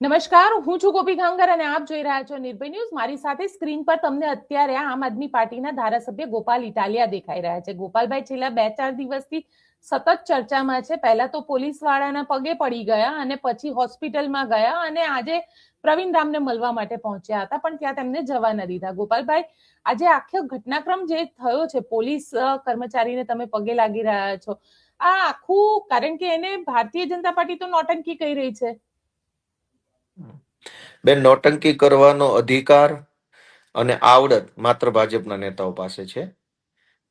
નમસ્કાર, હું છું ગોપી ખાંગર અને આપ જોઈ રહ્યા છો નિર્ભય ન્યૂઝ. મારી સાથે સ્ક્રીન પર તમને અત્યારે આમ આદમી પાર્ટીના ધારાસભ્ય ગોપાલ ઇટાલિયા દેખાઈ રહ્યા છે. ગોપાલભાઈ, છેલ્લા બે ચાર દિવસથી સતત ચર્ચામાં છે. પહેલા તો પોલીસ વાળાના પગે પડી ગયા અને પછી હોસ્પિટલમાં ગયા અને આજે પ્રવીણ રામને મળવા માટે પહોંચ્યા હતા, પણ ત્યાં તેમને જવા ન દીધા. ગોપાલભાઈ, આજે આખો ઘટનાક્રમ જે થયો છે, પોલીસ કર્મચારીને તમે પગે લાગી રહ્યા છો. આ આખું કારણ કે એને ભારતીય જનતા પાર્ટી તો નોટંકી કહી રહી છે. બેન નોટંકી કરવાનો અધિકાર અને આવડત માત્ર ભાજપના નેતાઓ પાસે છે.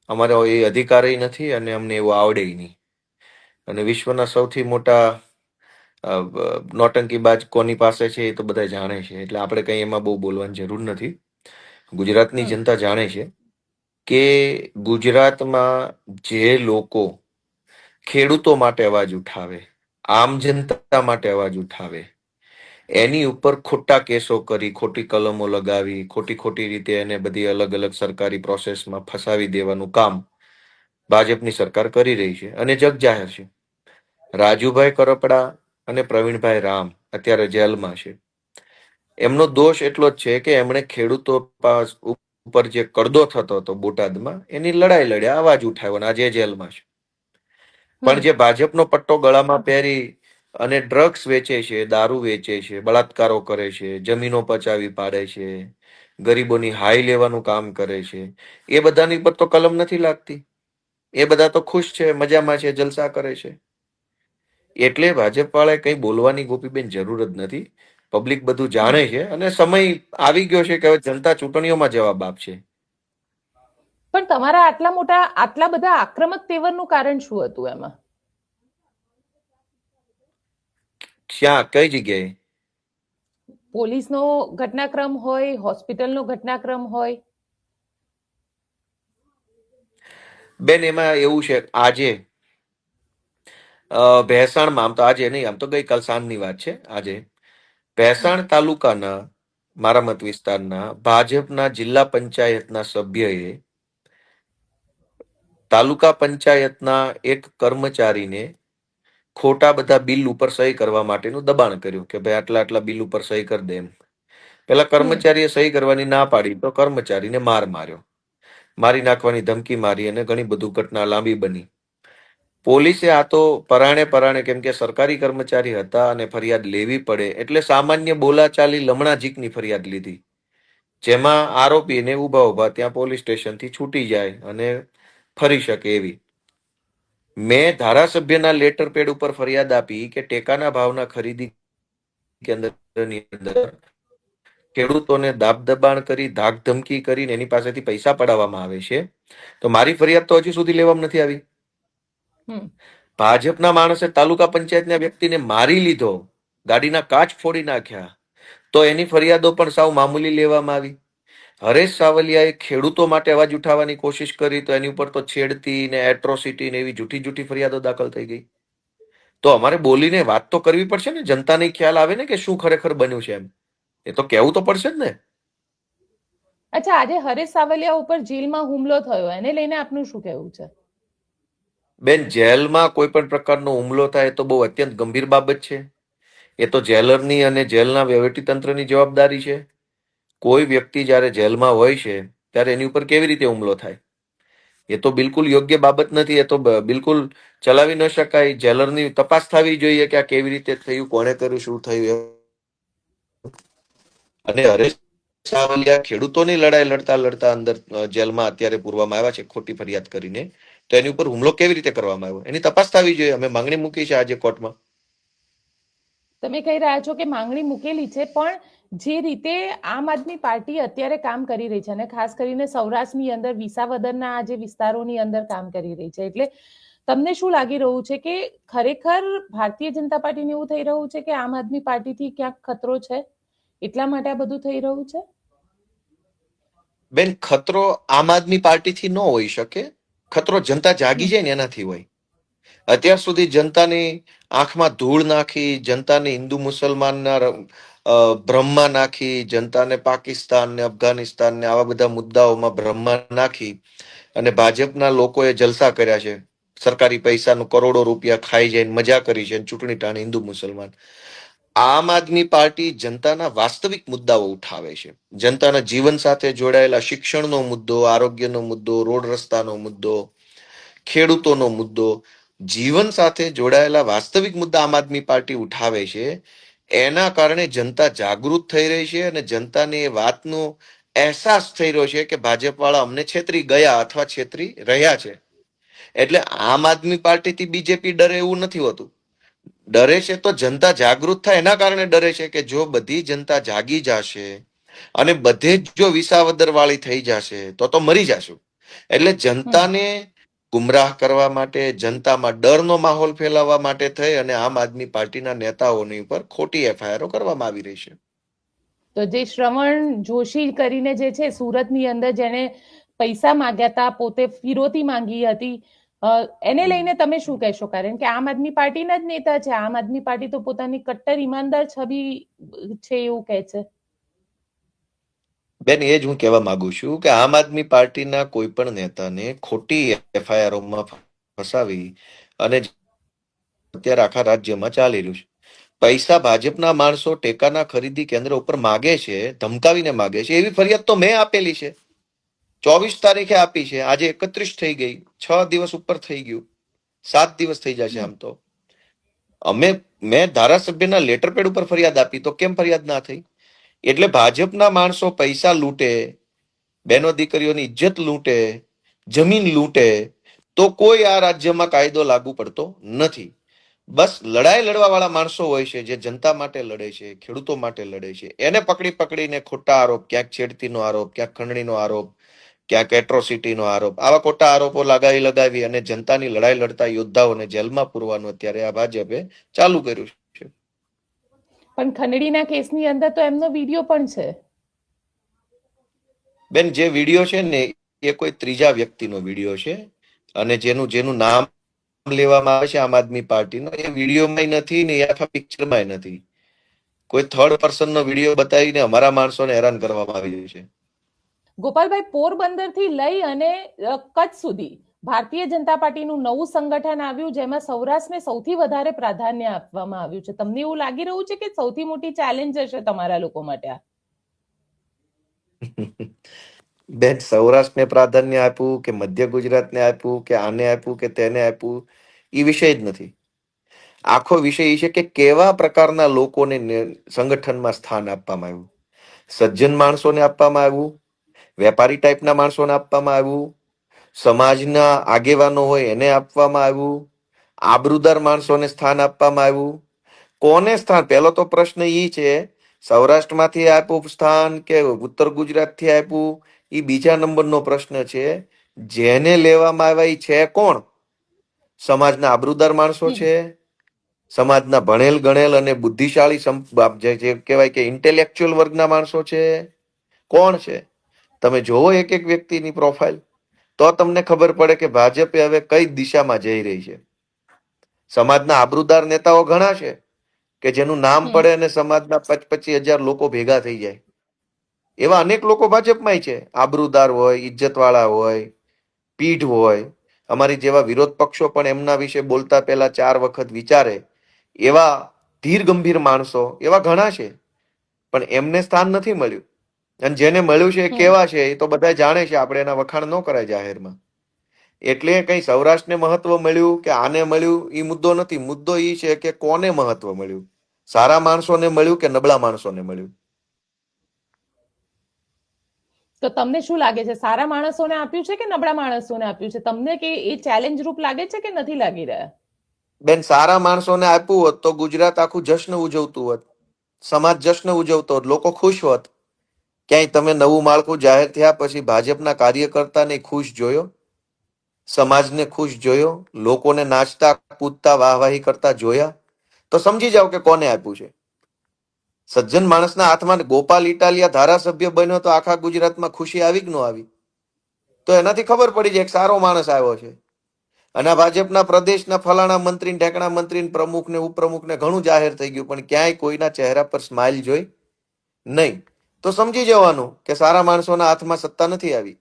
અમારે એ અધિકારય નથી અને અમને એવું આવડે નહીં. અને વિશ્વના સૌથી મોટા નોટંકી બ- નોટંકીબાજ કોની પાસે છે એ તો બધા જાણે છે. એટલે આપણે કંઈ એમાં બહુ બોલવાની જરૂર નથી. ગુજરાતની જનતા જાણે છે કે ગુજરાતમાં જે લોકો ખેડૂતો માટે અવાજ ઉઠાવે આમ જનતા માટે અવાજ ઉઠાવે એની ઉપર ખોટા કેસો કરી ખોટી કલમો લગાવી ખોટી ખોટી રીતે એને બધી અલગ અલગ સરકારી પ્રોસેસમાં ફસાવી દેવાનું કામ ભાજપની સરકાર કરી રહી છે અને જગ જાહેર છે. રાજુભાઈ કરપડા અને પ્રવીણભાઈ રામ અત્યારે જેલમાં છે. એમનો દોષ એટલો જ છે કે એમણે ખેડૂતો પાસ ઉપર જે કડદો થતો હતો બોટાદમાં એની લડાઈ લડ્યા અવાજ ઉઠાવ્યો અને આજે જેલમાં છે. પણ જે ભાજપનો પટ્ટો ગળામાં પહેરી અને ડ્રગ્સ વેચે છે, દારૂ વેચે છે, બળાત્કારો કરે છે, જમીનો પચાવી પાડે છે, ગરીબોની હાઈ લેવાનું કામ કરે છે. એ બધાની પર તો કલમ નથી લાગતી. એ બધા તો ખુશ છે, મજામાં છે, જલસા કરે છે. એટલે ભાજપ વાળાએ કંઈ બોલવાની ગોપીબેન જરૂર જ નથી. પબ્લિક બધું જાણે છે અને સમય આવી ગયો છે કે હવે જનતા ચૂંટણીઓમાં જવાબ આપશે. પણ તમારા આટલા મોટા, આટલા બધા આક્રમક તેવરનું કારણ શું હતું એમાં? ક્યાં કઈ જગ્યાએ? પોલીસનો ઘટનાક્રમ હોય હોસ્પિટલનો ઘટનાક્રમ હોય. બેન એમાં એવું છે આજે ભેસાણમાં આમ તો આજે નહીં આમ તો ગઈકાલ સાંજની વાત છે આજે. ભેસાણ તાલુકાના મારા મત વિસ્તારના ભાજપના જિલ્લા પંચાયતના સભ્યએ તાલુકા પંચાયતના એક કર્મચારીને ખોટા બધા બિલ ઉપર સહી કરવા માટેનું દબાણ કર્યું કે ભાઈ આટલા આટલા બિલ ઉપર સહી કરી દે એમ. પેલા કર્મચારીએ સહી કરવાની ના પાડી તો કર્મચારીને માર માર્યો. મારી નાખવાની ધમકી મારી અને ઘણી બધું ઘટના લાંબી બની. પોલીસે આ તો પરાણે પરાણે કેમ કે સરકારી કર્મચારી હતા અને ફરિયાદ લેવી પડે એટલે સામાન્ય બોલાચાલી લમણાજીકની ફરિયાદ લીધી. જેમાં આરોપીને ઊભા ઊભા ત્યાં પોલીસ સ્ટેશનથી છૂટી જાય અને ફરી શકે એવી. મેં ધારાસભ્યના લેટર પેડ ઉપર ફરિયાદ આપી કે ટેકાના ભાવના ખરીદી કેન્દ્રની અંદર ખેડૂતોને દાબ દબાણ કરી ધાક ધમકી કરીને એની પાસેથી પૈસા પડાવવામાં આવે છે. તો મારી ફરિયાદ તો હજી સુધી લેવામાં નથી આવી. હમ. ભાજપના માણસે તાલુકા પંચાયતના વ્યક્તિને મારી લીધો ગાડીના કાચ ફોડી નાખ્યા. તો એની ફરિયાદો પણ સાવ મામૂલી લેવામાં આવી. હરેશ સાવલિયાએ ખેડૂતો માટે અવાજ ઉઠાવવાની કોશિશ કરી તો એની ઉપર તો છેડતી ને એટ્રોસિટી ને એવી જૂઠી જૂઠી ફરિયાદો દાખલ થઈ ગઈ. તો અમારે બોલીને વાત તો કરવી પડશે ને? જનતાને ખ્યાલ આવે ને કે શું ખરેખર બન્યું છે એમ? એ તો કહેવું તો પડશે જ ને. અચ્છા આજે હરેશ સાવલિયા ઉપર જેલમાં હુમલો થયો. એને લઈને આપનું શું કહેવું છે? બેન જેલમાં કોઈ પણ પ્રકારનો હુમલો થાય તો બહુ અત્યંત ગંભીર બાબત છે. એ તો જેલરની અને જેલના વહીવટીતંત્રની જવાબદારી છે. કોઈ વ્યક્તિ જ્યારે જેલમાં હોય છે, ત્યારે એની ઉપર કેવી રીતે હુમલો થાય? એ તો બિલકુલ યોગ્ય બાબત નથી, એ તો બિલકુલ ચલાવી ન શકાય. જેલરની તપાસ થવી જોઈએ કે આ કેવી રીતે થયું, કોણે કર્યું, શું થયું અને હરેશ સાવલિયા ખેડૂતોની લડાઈ લડતા લડતા અંદર જેલમાં અત્યારે પૂરવામાં આવ્યા છે, ખોટી ફરિયાદ કરીને. તો એની ઉપર હુમલો કેવી રીતે કરવામાં આવ્યો? એની તપાસ થવી જોઈએ. અમે માંગણી મૂકી છે આજે કોર્ટમાં. તમે કહી રહ્યા છો કે માંગણી મૂકેલી છે, પણ જે રીતે આમ આદમી પાર્ટી અત્યારે કામ કરી રહી છે અને ખાસ કરીને સૌરાષ્ટ્રની અંદર વિસાવદરના આ જે વિસ્તારોની અંદર કામ કરી રહી છે. એટલે તમને શું લાગી રહ્યું છે કે ખરેખર ભારતીય જનતા પાર્ટીને એવું થઈ રહ્યું છે કે આમ આદમી પાર્ટીથી ક્યાંક ખતરો છે? એટલા માટે આ બધું થઈ રહ્યું છે? બેન, ખતરો આમ આદમી પાર્ટીથી ન હોઈ શકે. ખતરો જનતા જાગી જાય ને એનાથી હોય. અત્યાર સુધી જનતાની આંખમાં ધૂળ નાખી, જનતાને હિન્દુ મુસલમાનના ભ્રમમાં નાખી, જનતાને પાકિસ્તાન ને અફઘાનિસ્તાન ને આવા બધા મુદ્દાઓમાં બ્રહ્મા નાખી અને ભાજપના લોકોએ જલસા કર્યા છે. સરકારી પૈસાનું કરોડો રૂપિયા ખાઈ જઈને મજા કરી છે ચૂંટણી ટાણે હિન્દુ મુસલમાન. આમ આદમી પાર્ટી જનતાના વાસ્તવિક મુદ્દાઓ ઉઠાવે છે. જનતાના જીવન સાથે જોડાયેલા શિક્ષણનો મુદ્દો, આરોગ્યનો મુદ્દો, રોડ રસ્તાનો મુદ્દો, ખેડૂતોનો મુદ્દો, જીવન સાથે જોડાયેલા વાસ્તવિક મુદ્દા આમ આદમી પાર્ટી ઉઠાવે છે. એના કારણે જનતા જાગૃત થઈ રહી છે અને જનતાને એ વાતનો અહેસાસ થઈ રહ્યો છે કે ભાજપ વાળા અમને છેતરી ગયા અથવા છેતરી રહ્યા છે. એટલે આમ આદમી પાર્ટીથી બીજેપી ડરે એવું નથી હોતું. ડરે છે તો જનતા જાગૃત થાય, એના કારણે ડરે છે કે જો બધી જનતા જાગી જશે અને બધે જ જો વિસાવદર વાળી થઈ જશે તો તો મરી જશું. એટલે જનતાને ગુમરાહ કરવા માટે, જનતામાં ડરનો માહોલ ફેલાવવા માટે થઈ અને આમ આદમી પાર્ટીના નેતાઓની ઉપર ખોટી એફઆઈઆરો કરવામાં આવી રહી છે. તો જે શ્રવણ જોશી કરીને જે છે, સુરતની અંદર જેને પૈસા માંગ્યા હતા, પોતે ફિરોતી માંગી હતી એને લઈને તમે શું કહેશો, કારણ કે આમ આદમી પાર્ટીના જ નેતા છે. આમ આદમી પાર્ટી તો પોતાની કટ્ટર, ઈમાનદાર છબી છે એવું કહે છે. બેન, એ જ હું કહેવા માંગુ છું કે આમ આદમી પાર્ટીના કોઈ પણ નેતાને ખોટી એફઆઈઆરોમાં ફસાવી અને અત્યારે આખા રાજ્યમાં ચાલી રહ્યું છે. પૈસા ભાજપના માણસો ટેકાના ખરીદી કેન્દ્ર ઉપર માગે છે, ધમકાવીને માગે છે, એવી ફરિયાદ તો મેં આપેલી છે. ચોવીસ તારીખે આપી છે, આજે એકત્રીસ થઈ ગઈ, છ દિવસ ઉપર થઈ ગયું, સાત દિવસ થઈ જશે આમ તો. અમે, મેં ધારાસભ્યના લેટર પેડ ઉપર ફરિયાદ આપી, તો કેમ ફરિયાદ ના થઈ? એટલે ભાજપના માણસો પૈસા લૂંટે, બહેનો દીકરીઓની ઇજ્જત લૂંટે, જમીન લૂંટે, તો કોઈ આ રાજ્યમાં કાયદો લાગુ પડતો નથી. બસ લડાઈ લડવા વાળા માણસો હોય છે જે જનતા માટે લડે છે, ખેડૂતો માટે લડે છે. એને પકડી પકડીને ખોટા આરોપ, ક્યાંક છેડતીનો આરોપ, ક્યાંક ખંડણીનો આરોપ, ક્યાંક એટ્રોસિટીનો આરોપ, આવા ખોટા આરોપો લગાવી લગાવી અને જનતાની લડાઈ લડતા યોદ્ધાઓને જેલમાં પૂરવાનું અત્યારે આ ભાજપે ચાલુ કર્યું છે. પણ ખંડણીના કેસની અંદર તો એમનો વીડિયો પણ છે. બેન જે વીડિયો છે ને એ કોઈ ત્રીજા વ્યક્તિનો વીડિયો છે. અને જેનું જેનું નામ લેવામાં આવે છે આમ આદમી પાર્ટીનો એ વિડીયોમાં નથી ને આખા પિક્ચરમાં નથી. કોઈ થર્ડ પર્સનનો વીડિયો બતાવીને અમારા માણસોને હેરાન કરવામાં આવી રહ્યું છે. ગોપાલભાઈ પોરબંદરથી લઈ અને કચ્છ સુધી ભારતીય જનતા પાર્ટીનું નવું સંગઠન આવ્યું, જેમાં સૌરાષ્ટ્રને સૌથી વધારે પ્રાધાન્ય આપવામાં આવ્યું છે. તમને એવું લાગી રહ્યું છે કે સૌથી મોટી ચેલેન્જ હશે તમારા લોકો માટે આ? બેન, સૌરાષ્ટ્રને પ્રાધાન્ય આપ્યું કે મધ્ય ગુજરાતને આપ્યું કે આને આપ્યું કે તેને આપ્યું એ વિષય જ નથી. આખો વિષય એ છે કે કેવા પ્રકારના લોકોને સંગઠનમાં સ્થાન આપવામાં આવ્યું? સજ્જન માણસોને આપવામાં આવ્યું, વેપારી ટાઈપના માણસોને આપવામાં આવ્યું સમાજના આગેવાનો હોય એને આપવામાં આવ્યું આબરૂદાર માણસોને સ્થાન આપવામાં આવ્યું. કોને સ્થાન? પહેલો તો પ્રશ્ન એ છે સૌરાષ્ટ્રમાંથી આપ્યું સ્થાન કે ઉત્તર ગુજરાતથી આપ્યું? એ બીજા નંબરનો પ્રશ્ન છે જેને લેવામાં આવ્યા એ છે કોણ? સમાજના આબરૂદાર માણસો છે સમાજના ભણેલ ગણેલ અને બુદ્ધિશાળી જે કહેવાય કે ઇન્ટેલેક્ચ્યુઅલ વર્ગના માણસો છે કોણ છે? તમે જોવો એક એક વ્યક્તિની પ્રોફાઇલ તો તમને ખબર પડે કે ભાજપે હવે કઈ દિશામાં જઈ રહી છે? સમાજના આબરૂદાર નેતાઓ ઘણા છે કે જેનું નામ પડે અને સમાજના પચ પચીસ હજાર લોકો ભેગા થઈ જાય. એવા અનેક લોકો ભાજપમાંય છે. આબરૂદાર હોય ઇજ્જતવાળા હોય પીઢ હોય. અમારી જેવા વિરોધ પક્ષો પણ એમના વિશે બોલતા પહેલા ચાર વખત વિચારે એવા ધીર ગંભીર માણસો એવા ઘણા છે. પણ એમને સ્થાન નથી મળ્યું. અને જેને મળ્યું છે એ કેવા છે એ તો બધા જાણે છે આપણે એના વખાણ ન કરાય જાહેરમાં. એટલે કઈ સૌરાષ્ટ્રને મહત્વ મળ્યું કે આને મળ્યું એ મુદ્દો નથી. મુદ્દો એ છે કે કોને મહત્વ મળ્યું? સારા માણસોને મળ્યું કે નબળા માણસોને મળ્યું? તો તમને શું લાગે છે? સારા માણસોને આપ્યું છે કે નબળા માણસોને આપ્યું છે? તમને કે એ ચેલેન્જ રૂપ લાગે છે કે નથી લાગી રહ્યા? બેન સારા માણસોને આપ્યું હોત તો ગુજરાત આખું જશ્ન ઉજવતું હોત. સમાજ જશ્ન ઉજવતો હોત. લોકો ખુશ હોત. ક્યાંય તમે નવું માળખું જાહેર થયા પછી ભાજપના કાર્યકર્તાને ખુશ જોયો? સમાજને ખુશ જોયો? લોકોને નાચતા, કૂદતા, વાહવાહી કરતા જોયા? તો સમજી જાઓ કે કોને આપ્યું છે. સજ્જન માણસના હાથમાં ગોપાલ ઇટાલિયા ધારાસભ્ય બન્યો તો આખા ગુજરાતમાં ખુશી આવી કે ન આવી? તો એનાથી ખબર પડી જાય એક સારો માણસ આવ્યો છે. અને ભાજપના પ્રદેશના ફલાણા મંત્રી ઢેકણા મંત્રી પ્રમુખ ને ઉપપ્રમુખ ને ઘણું જાહેર થઈ ગયું, પણ ક્યાંય કોઈના ચહેરા પર સ્માઇલ જોઈ? નહીં. તો સમજી જવાનું કે સારા માણસોના હાથમાં સત્તા નથી આવી.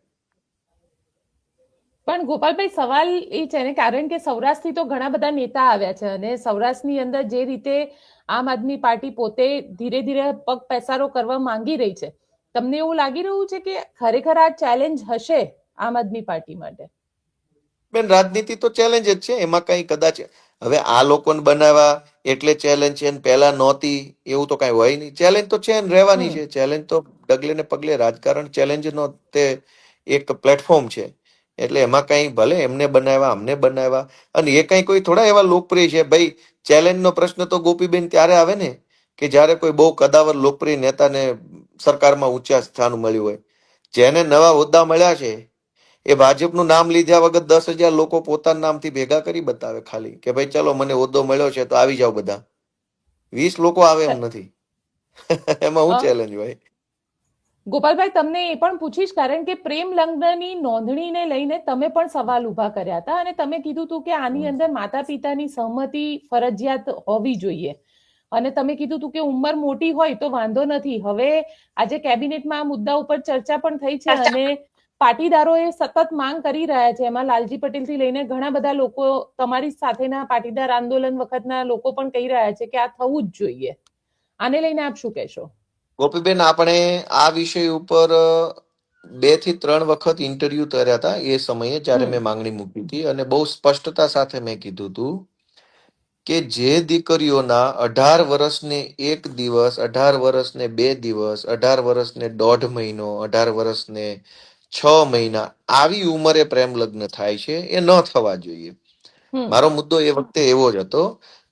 પણ ગોપાલભાઈ સવાલ એ છે ને કારણ કે સૌરાષ્ટ્રથી તો ઘણા બધા નેતા આવ્યા છે અને સૌરાષ્ટ્રની અંદર જે રીતે આમ આદમી પાર્ટી પોતે ધીરે ધીરે પગ પેસારો કરવા માંગી રહી છે તમને એવું લાગી રહ્યું છે કે ખરેખર આ ચેલેન્જ હશે આમ આદમી પાર્ટી માટે? બેન રાજનીતિ તો ચેલેન્જ જ છે એમાં કઈ કદાચ હવે આ લોકોને બનાવવા એટલે ચેલેન્જ છે ને પહેલા નહોતી એવું તો કઈ હોય નહીં. ચેલેન્જ તો છે ને રહેવાની છે. ચેલેન્જ તો ડગલે ને પગલે રાજકારણ ચેલેન્જ નો તે એક પ્લેટફોર્મ છે. એટલે એમાં કઈ ભલે એમને બનાવ્યા અમને બનાવ્યા. અને એ કઈ કોઈ થોડા એવા લોકપ્રિય છે. ભાઈ ચેલેન્જ નો પ્રશ્ન તો ગોપીબેન ત્યારે આવે ને કે જ્યારે કોઈ બહુ કદાવર લોકપ્રિય નેતાને સરકારમાં ઊંચા સ્થાન મળ્યું હોય. જેને નવા હોદ્દા મળ્યા છે એ ભાજપનું નામ લીધા વગર દસ હજાર લોકો પોતાના નામથી ભેગા કરી બતાવે ખાલી કે ભાઈ ચલો મને હોદ્દો મળ્યો છે તો આવી જાઓ બધા. વીસ લોકો આવે એમ નથી. એમાં હું ચેલેન્જ હોય? ગોપાલભાઈ તમને એ પણ પૂછીશ કારણ કે પ્રેમ લગ્નની નોંધણીને લઈને તમે પણ સવાલ ઊભા કર્યા હતા અને તમે કીધું હતું કે આની અંદર માતા પિતાની સહમતિ ફરજિયાત હોવી જોઈએ. અને તમે કીધું હતું કે ઉંમર મોટી હોય તો વાંધો નથી. હવે આજે કેબિનેટમાં આ મુદ્દા ઉપર ચર્ચા પણ થઈ છે અને પાટીદારોએ સતત માંગ કરી રહ્યા છે. એમાં લાલજી પટેલથી લઈને ઘણા બધા લોકો તમારી સાથેના પાટીદાર આંદોલન વખતના લોકો પણ કહી રહ્યા છે કે આ થવું જ જોઈએ. આને લઈને આપ શું કહેશો? ગોપીબેન આપણે આ વિષય ઉપર બેથી ત્રણ વખત ઇન્ટરવ્યુ કર્યા હતા. એ સમયે જ્યારે મેં માંગણી મૂકી હતી અને બહુ સ્પષ્ટતા સાથે મેં કીધું હતું કે જે દીકરીઓના અઢાર વર્ષને એક દિવસ અઢાર વર્ષને બે દિવસ અઢાર વર્ષને દોઢ મહિનો અઢાર વર્ષને છ મહિના આવી ઉંમરે પ્રેમ લગ્ન થાય છે એ ન થવા જોઈએ. મારો મુદ્દો એ વખતે એવો જ હતો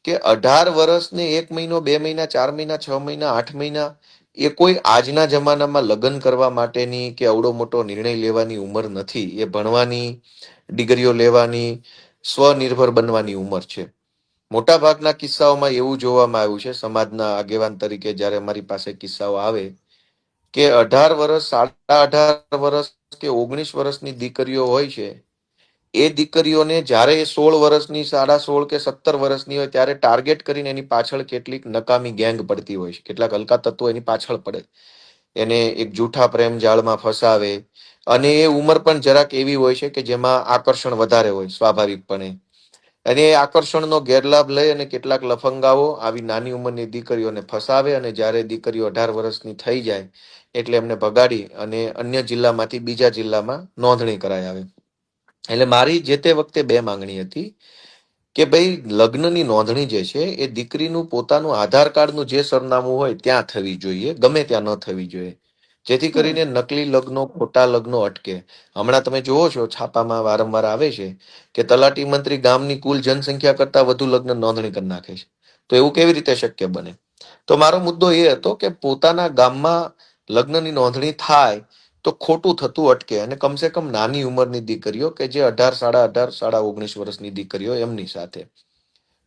કે અઢાર વર્ષને એક મહિનો બે મહિના ચાર મહિના છ મહિના આઠ મહિના એ કોઈ આજના જમાનામાં લગ્ન કરવા માટેની કે અવડો મોટો નિર્ણય લેવાની ઉંમર નથી. એ ભણવાની ડિગ્રીઓ લેવાની સ્વનિર્ભર બનવાની ઉંમર છે. મોટા ભાગના કિસ્સાઓમાં એવું જોવામાં આવ્યું છે સમાજના આગેવાન તરીકે જ્યારે અમારી પાસે કિસ્સાઓ આવે કે અઢાર વર્ષ સાડા અઢાર વર્ષ કે ઓગણીસ વર્ષની દીકરીઓ હોય છે, એ દીકરીઓને જ્યારે એ સોળ વર્ષની, સાડા સોળ કે સત્તર વર્ષની હોય ત્યારે ટાર્ગેટ કરીને એની પાછળ કેટલીક નકામી ગેંગ પડતી હોય છે. કેટલાક હલકા તત્વો એની પાછળ પડે. એને એક જૂઠા પ્રેમ જાળમાં ફસાવે. અને એ ઉંમર પણ જરાક એવી હોય છે કે જેમાં આકર્ષણ વધારે હોય સ્વાભાવિકપણે. અને એ આકર્ષણનો ગેરલાભ લઈ અને કેટલાક લફંગાઓ આવી નાની ઉંમરની દીકરીઓને ફસાવે અને જ્યારે દીકરીઓ અઢાર વર્ષની થઈ જાય એટલે એમને ભગાડી અને અન્ય જિલ્લામાંથી બીજા જિલ્લામાં નોંધણી કરાય આવે. એટલે મારી જે તે વખતે બે માંગણી હતી કે ભાઈ લગ્નની નોંધણી જે છે એ દીકરીનું પોતાનું આધાર કાર્ડનું જે સરનામું હોય ત્યાં થવી જોઈએ ગમે ત્યાં ન થવી જોઈએ. જેથી કરીને નકલી લગ્નો ખોટા લગ્નો અટકે. હમણાં તમે જુઓ છો છાપામાં વારંવાર આવે છે કે તલાટી મંત્રી ગામની કુલ જનસંખ્યા કરતા વધુ લગ્ન નોંધણી કરી નાખે છે. તો એવું કેવી રીતે શક્ય બને? તો મારો મુદ્દો એ હતો કે પોતાના ગામમાં લગ્નની નોંધણી થાય તો ખોટું થતું અટકે અને કમસે કમ નાની ઉંમરની દીકરીઓ કે જે અઢાર સાડા અઢાર સાડા ઓગણીસ વર્ષની દીકરીઓ એમની સાથે.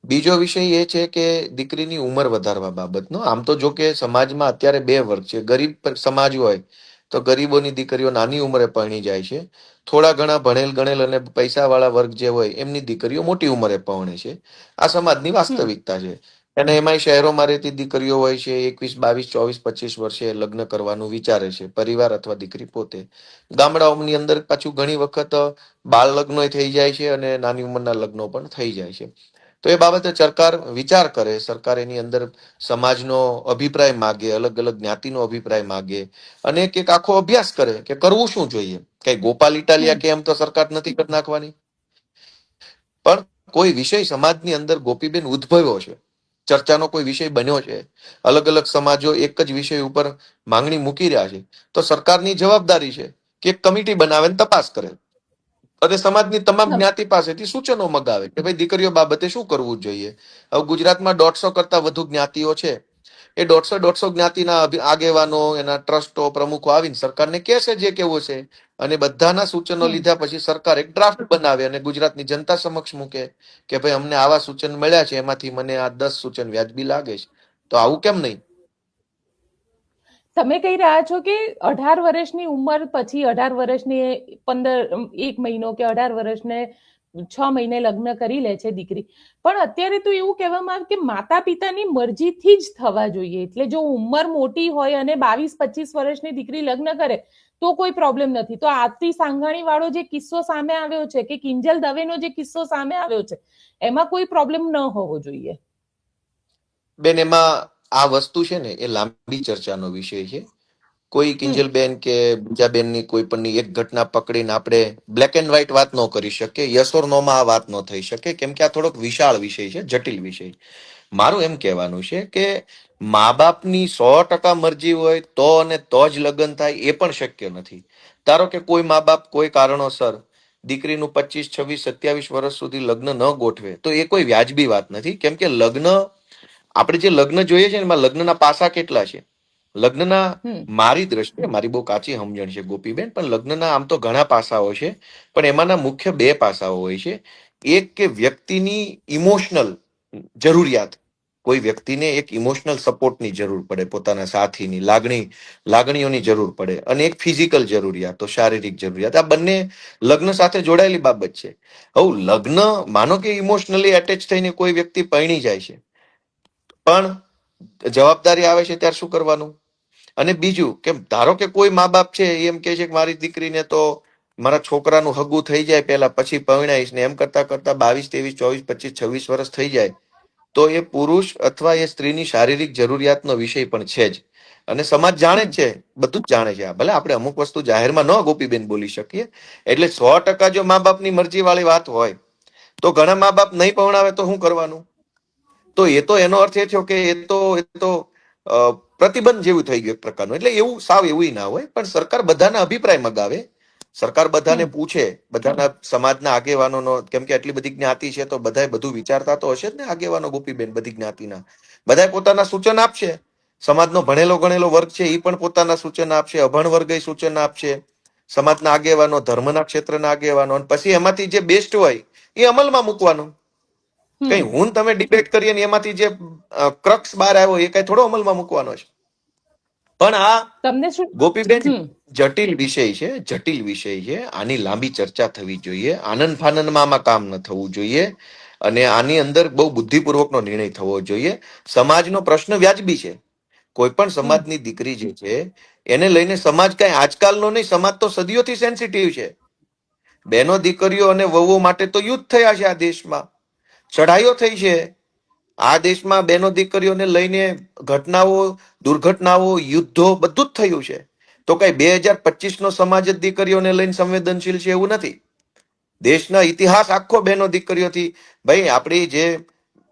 બીજો વિષય એ છે કે દીકરીની ઉંમર વધારવા બાબતનો. આમ તો જો કે સમાજમાં અત્યારે બે વર્ગ છે. ગરીબ સમાજ હોય તો ગરીબોની દીકરીઓ નાની ઉંમરે પરણી જાય છે. થોડા ઘણા ભણેલ ગણેલ અને પૈસાવાળા વર્ગ જે હોય એમની દીકરીઓ મોટી ઉંમરે પરણે છે. આ સમાજની વાસ્તવિકતા છે. અને એમાંય શહેરોમાં રહેતી દીકરીઓ હોય છે એકવીસ બાવીસ ચોવીસ પચીસ વર્ષે લગ્ન કરવાનું વિચારે છે પરિવાર અથવા દીકરી પોતે. ગામડાઓની અંદર પાછું ઘણી વખત બાળ લગ્નો થઈ જાય છે અને નાની ઉંમરના લગ્નો પણ થઈ જાય છે. તો એ બાબતે સરકાર વિચાર કરે સરકાર એની અંદર સમાજનો અભિપ્રાય માગે અલગ અલગ જ્ઞાતિનો અભિપ્રાય માગે અને એક એક આખો અભ્યાસ કરે કે કરવું શું જોઈએ? કઈ ગોપાલ ઇટાલિયા કે એમ તો સરકાર નથી કરી નાખવાની? પણ કોઈ વિષય સમાજની અંદર ગોપીબેન ઉદ્ભવ્યો છે. ચર્ચાનો કોઈ વિષય બન્યો છે? અલગ અલગ સમાજો એક જ વિષય ઉપર માંગણી મૂકી રહ્યા છે. તો સરકારની જવાબદારી છે કે એક કમિટી બનાવે તપાસ કરે. અને સમાજની તમામ જ્ઞાતિ પાસેથી સૂચનો મગાવે કે ભાઈ દીકરીઓ બાબતે શું કરવું જોઈએ? હવે ગુજરાતમાં દોઢસો કરતા વધુ જ્ઞાતિઓ છે. એ દોઢસો દોઢસો જ્ઞાતિના આગેવાનો એના ટ્રસ્ટો પ્રમુખો આવીને સરકારને કહેશે જે કેવું છે. અને બધાના સૂચનો લીધા પછી સરકાર એક ડ્રાફ્ટ બનાવે અને ગુજરાતની જનતા સમક્ષ મૂકે કે ભાઈ અમને આવા સૂચન મળ્યા છે એમાંથી મને આ દસ સૂચન વ્યાજબી લાગે છે. તો આવું કેમ નહીં? તમે કહી રહ્યા છો કે અઢાર વર્ષની ઉંમર પછી અઢાર વર્ષની પંદર એક મહિનો કે અઢાર વર્ષને છ મહિને લગ્ન કરી લે છે દીકરી. પણ અત્યારે તો એવું કહેવામાં આવે કે માતા પિતાની મરજીથી જ થવા જોઈએ. એટલે જો ઉંમર મોટી હોય અને બાવીસ, પચીસ વર્ષની દીકરી લગ્ન કરે, તો કોઈ પ્રોબ્લેમ નથી. તો આરતી સાંઘાણી વાળો જે કિસ્સો સામે આવ્યો છે કે કિંજલ દવેનો જે કિસ્સો સામે આવ્યો છે, એમાં કોઈ પ્રોબ્લેમ ન હોવો જોઈએ. બેન, એમાં આ વસ્તુ છે ને, એ લાંબી ચર્ચાનો વિષય છે. કોઈ કિંજલબેન કે બીજા બેનની કોઈ પણની એક ઘટના પકડીને આપણે બ્લેક એન્ડ વ્હાઈટ વાત ન કરી શકીએ યસ ઓર નો માં આ વાત ન થઈ શકે. કેમ કે આ થોડોક વિશાળ વિષય છે જટિલ વિષય. મારું એમ કહેવાનું છે કે મા બાપની સો ટકા મરજી હોય તો અને તો જ લગ્ન થાય એ પણ શક્ય નથી. ધારો કે કોઈ મા બાપ કોઈ કારણોસર દીકરીનું પચીસ છવ્વીસ સત્યાવીસ વર્ષ સુધી લગ્ન ન ગોઠવે તો એ કોઈ વ્યાજબી વાત નથી. કેમ કે લગ્ન આપણે જે લગ્ન જોઈએ છે ને એમાં લગ્નના પાસા કેટલા છે? લગ્નના મારી દ્રષ્ટિએ મારી બહુ કાચી સમજણ છે ગોપીબેન પણ લગ્નના આમ તો ઘણા પાસાઓ છે પણ એમાંના મુખ્ય બે પાસાઓ હોય છે. એક કે વ્યક્તિની ઇમોશનલ જરૂરિયાત. કોઈ વ્યક્તિને એક ઇમોશનલ સપોર્ટની જરૂર પડે પોતાના સાથીની લાગણી લાગણીઓની જરૂર પડે અને એક ફિઝિકલ જરૂરિયાત તો શારીરિક જરૂરિયાત. આ બંને લગ્ન સાથે જોડાયેલી બાબત છે. હવે લગ્ન માનો કે ઇમોશનલી એટેચ થઈને કોઈ વ્યક્તિ પરણી જાય છે. પણ જવાબદારી આવે છે ત્યારે શું કરવાનું? અને બીજું કે ધારો કે કોઈ મા બાપ છે એમ કે છે કે મારી દીકરીને તો મારા છોકરાનું હગું થઈ જાય પહેલા, પછી પરણાઈશ ને એમ કરતા કરતા બાવીસ, ત્રેવીસ, ચોવીસ, પચીસ, છવ્વીસ વર્ષ થઈ જાય. તો એ પુરુષ અથવા એ સ્ત્રીની શારીરિક જરૂરિયાતનો વિષય પણ છે જ. અને સમાજ જાણે જ છે, બધું જ જાણે છે. ભલે આપણે અમુક વસ્તુ જાહેરમાં ન ગોપીબેન બોલી શકીએ, એટલે સો ટકા જો મા બાપની મરજી વાળી વાત હોય, તો ઘણા મા બાપ નહીં પવણાવે તો શું કરવાનું? તો એ તો એનો અર્થ એ થયો કે એ તો એ તો પ્રતિબંધ જેવું થઈ ગયું એક પ્રકારનું. એટલે એવું સાવ એવું ના હોય પણ સરકાર બધાના અભિપ્રાય મગાવે. સરકાર બધાને પૂછે બધાના સમાજના આગેવાનોનો કેમ કે આટલી બધી જ્ઞાતિ છે તો બધાએ બધું વિચારતા તો હશે જ ને આગેવાનો ગોપીબેન બધી જ્ઞાતિના. બધાએ પોતાના સૂચન આપશે. સમાજનો ભણેલો ગણેલો વર્ગ છે એ પણ પોતાના સૂચન આપશે અભણ વર્ગ એ સૂચન આપશે. સમાજના આગેવાનો ધર્મના ક્ષેત્રના આગેવાનો અને પછી એમાંથી જે બેસ્ટ હોય એ અમલમાં મૂકવાનું. કઈ હું તમે ડિબેટ કરીએ ને એમાંથી જે ક્રક્સ બહાર આવ્યો એ કઈ થોડો અમલમાં મૂકવાનો છે. પણ આ તમને શું ગોપીબેન જટિલ વિષય છે જટિલ વિષય છે. આની લાંબી ચર્ચા થવી જોઈએ. આનંદ ફાનંદમાં આમાં કામ ન થવું જોઈએ. અને આની અંદર બહુ બુદ્ધિપૂર્વકનો નિર્ણય થવો જોઈએ. સમાજનો પ્રશ્ન વ્યાજબી છે. કોઈ પણ સમાજની દીકરી જે છે એને લઈને સમાજ કઈ આજકાલનો નહીં સમાજ તો સદીઓથી સેન્સિટિવ છે. બહેનો દીકરીઓ અને વહુઓ માટે તો યુદ્ધ થયા છે આ દેશમાં. ચઢાઈઓ થઈ છે. આ દેશમાં બહેનો દીકરીઓને લઈને ઘટનાઓ દુર્ઘટનાઓ યુદ્ધો બધું જ થયું છે. તો કઈ બે હજાર પચીસ નો સમાજ જ દીકરીઓને લઈને સંવેદનશીલ છે એવું નથી? દેશના ઇતિહાસ આખો બહેનો દીકરીઓથી. ભાઈ આપણી જે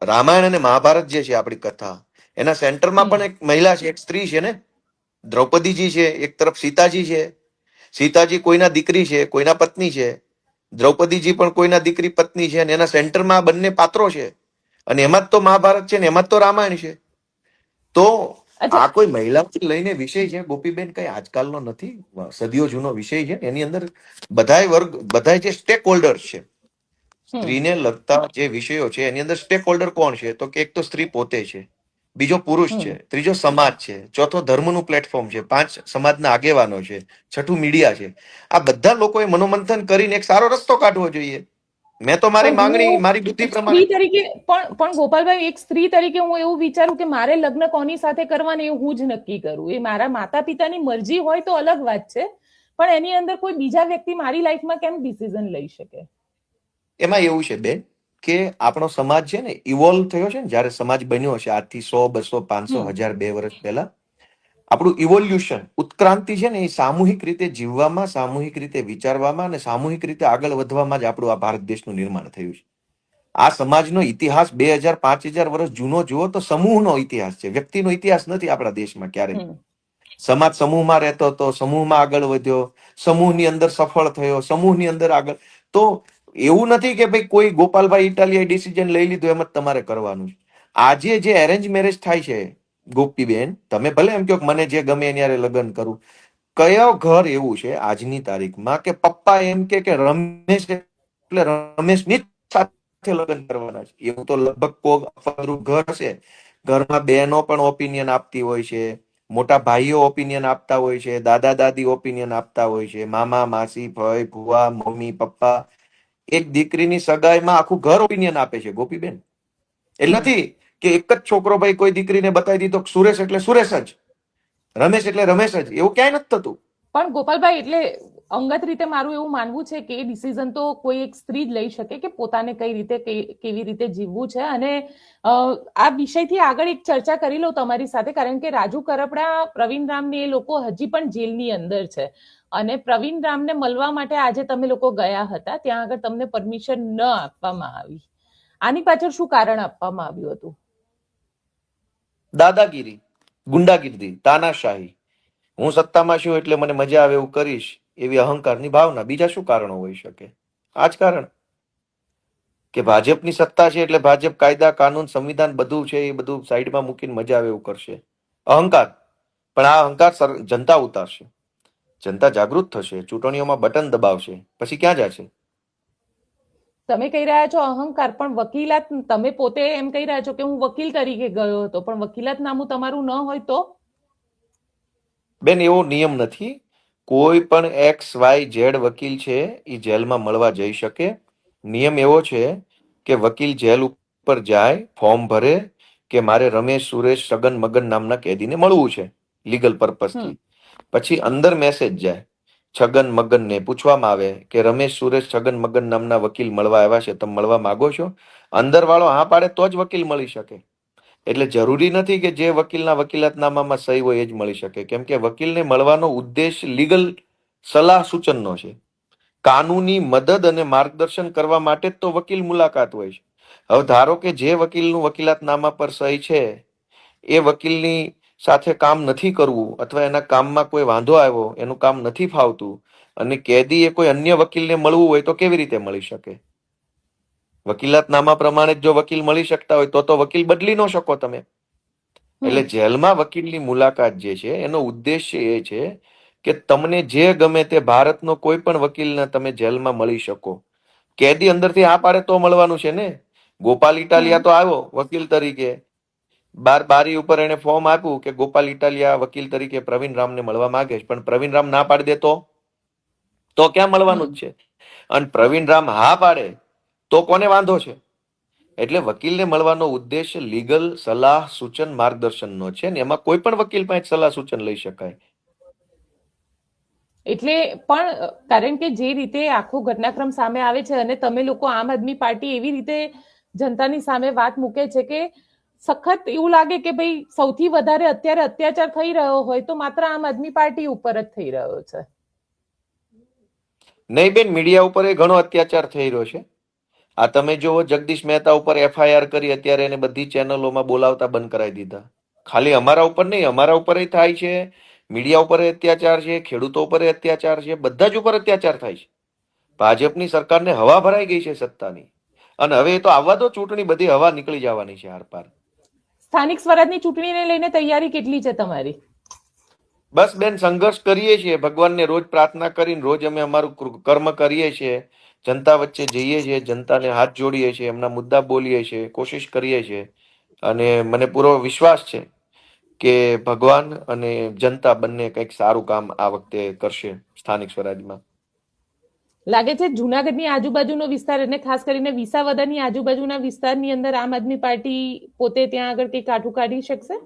રામાયણ અને મહાભારત જે છે આપણી કથા એના સેન્ટરમાં પણ એક મહિલા છે એક સ્ત્રી છે ને? દ્રૌપદીજી છે એક તરફ સીતાજી છે. સીતાજી કોઈના દીકરી છે કોઈના પત્ની છે. દ્રૌપદીજી પણ કોઈના દીકરી પત્ની છે અને એના સેન્ટરમાં બંને પાત્રો છે. અને એમાં જ તો મહાભારત છે ને એમાં જ તો રામાયણ છે. તો આ કોઈ મહિલાથી લઈને વિષય છે? ગોપીબેન કઈ આજકાલનો નથી? સદીઓ જૂનો વિષય છે એની અંદર બધાય વર્ગ બધાય જે સ્ટેક હોલ્ડર છે સ્ત્રીને લગતા જે વિષયો છે એની અંદર સ્ટેક હોલ્ડર કોણ છે? તો કે એક તો સ્ત્રી પોતે છે. બીજો પુરુષ છે ત્રીજો સમાજ છે ચોથો ધર્મનું પ્લેટફોર્મ છે પાંચ સમાજના આગેવાનો છે છઠ્ઠું મીડિયા છે. આ બધા લોકોએ મનોમંથન કરીને એક સારો રસ્તો કાઢવો જોઈએ. મેં તો મારી માંગણી મારી બુદ્ધિ પ્રમાણે તરીકે પણ પણ ગોપાલભાઈ એક સ્ત્રી તરીકે હું એવું વિચારું કે મારે લગ્ન કોની સાથે કરવાને એ હું જ નક્કી કરું. એ મારા માતા પિતાની મરજી હોય તો અલગ વાત છે પણ એની અંદર કોઈ બીજા વ્યક્તિ મારી લાઈફમાં કેમ ડિસિઝન લઈ શકે? એમાં એવું છે બેન કે આપણો સમાજ છે ને ઇવોલ્વ થયો છે ને જ્યારે સમાજ બન્યો હશે આજથી સો બસો પાંચસો હજાર બે વર્ષ પહેલા આપણું ઇવોલ્યુશન ઉત્ક્રાંતિ છે ને એ સામૂહિક રીતે જીવવામાં સામૂહિક રીતે વિચારવામાં અને સામૂહિક રીતે આગળ વધવામાં જ આપણું આ ભારત દેશનું નિર્માણ થયું છે. આ સમાજનો ઇતિહાસ બે હજાર પાંચ હજાર વર્ષ જૂનો જુઓ તો સમૂહનો ઇતિહાસ છે. વ્યક્તિનો ઇતિહાસ નથી આપણા દેશમાં ક્યારેય. સમાજ સમૂહમાં રહેતો હતો સમૂહમાં આગળ વધ્યો સમૂહની અંદર સફળ થયો સમૂહની અંદર આગળ તો એવું નથી કે ભાઈ કોઈ ગોપાલભાઈ ઇટાલિયા ડિસિઝન લઈ લીધું, એમ જ તમારે કરવાનું છે. આજે જે એરેન્જ મેરેજ થાય છે, ગોપીબેન, તમે ભલે એમ કહો મને જે ગમે ત્યારે લગ્ન કરું, કયો ઘર એવું છે આજની તારીખમાં કે પપ્પા એમ કે રમેશ, એટલે રમેશની સાથે લગ્ન કરવાના છે. એવું તો લગભગ કોક અફાદરૂપ ઘર હશે ઘરમાં બહેનો પણ ઓપિનિયન આપતી હોય છે, મોટા ભાઈઓ ઓપિનિયન આપતા હોય છે દાદા દાદી ઓપિનિયન આપતા હોય છે, મામા, માસી, ભાઈ, ભુવા, મમ્મી, પપ્પા એક દીકરીની સગાઈમાં આખું ઘર ઓપિનિયન આપે છે ગોપીબેન. એટલે નથી કે એક જ છોકરો ભાઈ કોઈ દીકરીને બતાવી દીધો સુરેશ એટલે સુરેશ જ રમેશ એટલે રમેશ જ એવું ક્યાંય નથી થતું. પણ ગોપાલભાઈ, એટલે અંગત રીતે મારું એવું માનવું છે કે એ ડિસિઝન તો કોઈ એક સ્ત્રી જ લઈ શકે કે પોતાને કઈ રીતે કેવી રીતે જીવવું છે. અને આ વિષયથી આગળ એક ચર્ચા કરી લઉં તમારી સાથે, કારણ કે રાજુ કરપડા, પ્રવીણ રામને એ લોકો હજી પણ જેલની અંદર છે. અને પ્રવીણ રામને મળવા માટે આજે તમે લોકો ગયા હતા, ત્યાં આગળ તમને પરમિશન ન આપવામાં આવી. આની પાછળ શું કારણ આપવામાં આવ્યું હતું? દાદાગીરી, ગુંડાગીરી, તાનાશાહી. હું સત્તામાં છું એટલે મને મજા આવે એવું કરીશ, એવી અહંકારની ભાવના. બીજા શું કારણો હોઈ શકે? આ જ કારણ કે ભાજપની સત્તા છે એટલે ભાજપ કાયદા, કાનૂન, સંવિધાન બધું છે, એ બધું સાઈડમાં મૂકીને મજા આવે એવું કરશે. અહંકાર. પણ આ અહંકાર જનતા ઉતારશે. જનતા જાગૃત થશે, ચૂંટણીઓમાં બટન દબાવશે. પછી ક્યાં જશે? તમે કહી રહ્યા છો અહંકાર, પણ વકીલાત, તમે પોતે એમ કહી રહ્યા છો કે હું વકીલ તરીકે ગયો હતો, પણ વકીલાત નામું તમારું ન હોય તો? બેન એવો નિયમ નથી. કોઈ પણ એક્સ વાય ઝેડ વકીલ છે એ જેલમાં મળવા જઈ શકે. નિયમ એવો છે કે વકીલ જેલ ઉપર જાય ફોર્મ ભરે કે મારે રમેશ સુરેશ સગન મગન નામના કેદીને મળવું છે લીગલ પર્પઝથી. પછી અંદર મેસેજ જાય છગન મગનને પૂછવામાં આવે કે રમેશ સુરેશ છગન મગન નામના વકીલ મળવા આવ્યા છે તમે મળવા માંગો છો? અંદરવાળો હા પાડે તો જ વકીલ મળી શકે. એટલે જરૂરી નથી કે જે વકીલના વકીલાતનામામાં સહી હોય એ જ મળી શકે. કેમ કે વકીલને મળવાનો ઉદ્દેશ લીગલ સલાહ સૂચનનો છે. કાનૂની મદદ અને માર્ગદર્શન કરવા માટે જ તો વકીલ મુલાકાત હોય છે. હવે ધારો કે જે વકીલનું વકીલાતનામા પર સહી છે, એ વકીલની સાથે કામ નથી કરવું અથવા એના કામમાં કોઈ વાંધો આવ્યો, એનું કામ નથી ફાવતું અને કેદીએ કોઈ અન્ય વકીલને મળવું હોય તો કેવી રીતે મળી શકે? વકીલાતનામા પ્રમાણે જ વકીલ મળી શકતા હોય તો તો વકીલ બદલી ન શકો તમે. એટલે જેલમાં વકીલની મુલાકાત જે છે એનો ઉદ્દેશ્ય એ છે કે તમને જે ગમે તે ભારતનો કોઈ પણ વકીલને તમે જેલમાં મળી શકો. કેદી અંદરથી આ પાડે તો મળવાનું છે ને? ગોપાલ ઇટાલિયા તો આવ્યો વકીલ તરીકે. બાર બારી ઉપર એને ફોર્મ આપ્યું કે ગોપાલ ઇટાલિયા વકીલ તરીકે પ્રવીણ રામને મળવા માંગે છે પણ પ્રવીણ રામ ના પાડી દે તો? તો ક્યાં મળવાનું જ છે? અને પ્રવીણ રામ હા પાડે. તો કોને વાંધો છે? એટલે વકીલને મળવાનો ઉદ્દેશ લીગલ સલાહ સૂચન માર્ગદર્શનનો છે ને એમાં કોઈ પણ વકીલ પાસે સલાહ સૂચન લઈ શકાય. એટલે પણ કારણ કે જે રીતે આખો ઘટનાક્રમ સામે આવે છે અને તમે લોકો આમ આદમી પાર્ટી એવી રીતે જનતાની સામે વાત મૂકે છે કે સખત એવું લાગે કે ભાઈ સૌથી વધારે અત્યારે અત્યાચાર થઈ રહ્યો હોય તો માત્ર આમ આદમી પાર્ટી ઉપર જ થઈ રહ્યો છે. નહીં બેન મીડિયા ઉપર એ ઘણો અત્યાચાર થઈ રહ્યો છે. આ તમે જુઓ જગદીશ મહેતા ઉપર એફઆઈઆર કરી અત્યારે એને બધી ચેનલોમાં બોલાવતા બંધ કરાવી દીધા. ખાલી અમારા ઉપર નહીં અમારા ઉપર થાય છે. મીડિયા ઉપર અત્યાચાર છે ખેડૂતો ઉપર અત્યાચાર છે બધા જ ઉપર અત્યાચાર થાય છે. ભાજપની સરકારને હવા ભરાઈ ગઈ છે સત્તાની. અને હવે એ તો આવવા દો ચૂંટણી બધી હવા નીકળી જવાની છે આરપાર સ્થાનિક સ્વરાજની ચૂંટણીને લઈને તૈયારી કેટલી છે તમારી? બસ બેન સંઘર્ષ કરીએ છીએ ભગવાનને રોજ પ્રાર્થના કરીને રોજ અમે અમારું કર્મ કરીએ છીએ. જનતા વચ્ચે જઈએ છીએ જનતાને હાથ જોડીએ છીએ એમના મુદ્દા બોલીએ છીએ કોશિશ કરીએ છીએ. અને મને પૂરો વિશ્વાસ છે કે ભગવાન અને જનતા બંને કંઈક સારું કામ આ વખતે કરશે સ્થાનિક સ્વરાજમાં. લાગે છે જુનાગઢની આજુબાજુનો વિસ્તાર અને ખાસ કરીને વિસાવદરની આજુબાજુના વિસ્તારની અંદર આમ આદમી પાર્ટી પોતે ત્યાં આગળ કંઈક કાઠું કાઢી શકશે?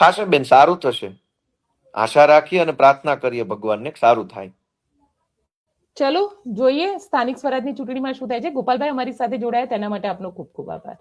થશે બેન સારું થશે. આશા રાખીએ અને પ્રાર્થના કરીએ ભગવાનને સારું થાય. ચલો જોઈએ સ્થાનિક સ્વરાજની ચૂંટણીમાં શું થાય છે. ગોપાલભાઈ અમારી સાથે જોડાયા, તેના માટે આપનો ખૂબ ખૂબ આભાર.